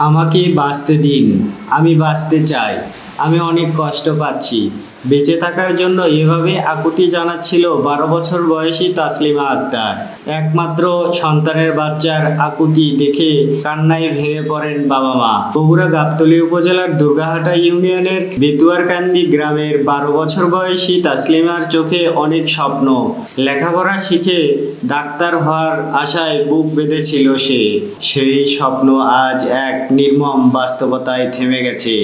আমাকে বাঁচতে দিন আমি বাঁচতে চাই। আমি অনেক কষ্ট পাচ্ছি। বেঁচে থাকার জন্য এভাবে আকুতি জানাচ্ছিল বারো বছর বয়সী তাসলিমা আক্তার। একমাত্র সন্তানের বাচ্চার আকুতি দেখে কান্নায় ভেঙে পড়েন বাবা মা। বগুড়া গাবতলী উপজেলার দুর্গাহাটা ইউনিয়নের বেতুয়ারকান্দি গ্রামের বারো বছর বয়সী তাসলিমার চোখে অনেক স্বপ্ন। লেখাপড়া শিখে ডাক্তার হওয়ার আশায় বুক বেঁধেছিল সে। সেই স্বপ্ন আজ এক নির্মম বাস্তবতায় থেমে গেছে।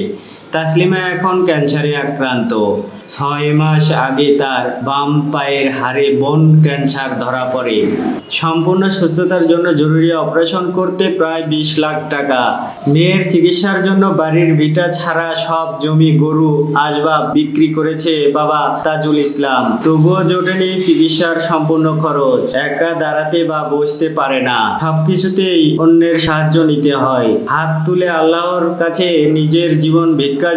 তাসলিমা এখন ক্যান্সারে আক্রান্ত। ছয় মাস আগে তার বাম পায়ের হাড়ে বোন ক্যান্সার ধরা পড়ে। সম্পূর্ণ সুস্থতার জন্য জরুরি অপারেশন করতে প্রায় বিশ লাখ টাকা। মেয়ের চিকিৎসার জন্য বাড়ির ভিটা ছাড়া সব জমি, গরু, আসবাব বিক্রি করেছে বাবা তাজুল ইসলাম। তবুও জোটেনি চিকিৎসার সম্পূর্ণ খরচ। একা দাঁড়াতে বা বসতে পারে না। সবকিছুতেই অন্যের সাহায্য নিতে হয়। হাত তুলে আল্লাহর কাছে নিজের জীবন ভিক্ষা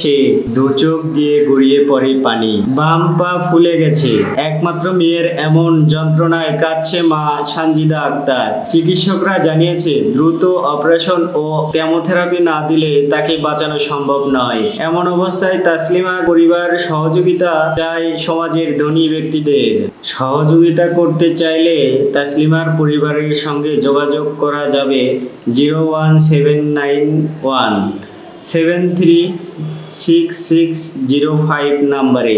সে। দু চোখ দিয়ে গড়িয়ে পড়ে পানি। বাম পা ফুলে গেছে। একমাত্র মেয়ের এমন যন্ত্রণায় কাঁদছে মা সানজিদা আক্তার। চিকিৎসকরা জানিয়েছে, দ্রুত অপারেশন ও কেমোথেরাপি না দিলে তাকে বাঁচানো সম্ভব নয়। এমন অবস্থায় তাসলিমার পরিবার সহযোগিতা চায় সমাজের ধনী ব্যক্তিদের। সহযোগিতা করতে চাইলে তাসলিমার পরিবারের সঙ্গে যোগাযোগ করা যাবে zero one seven nine one. Seven three six six zero five নাম্বারে।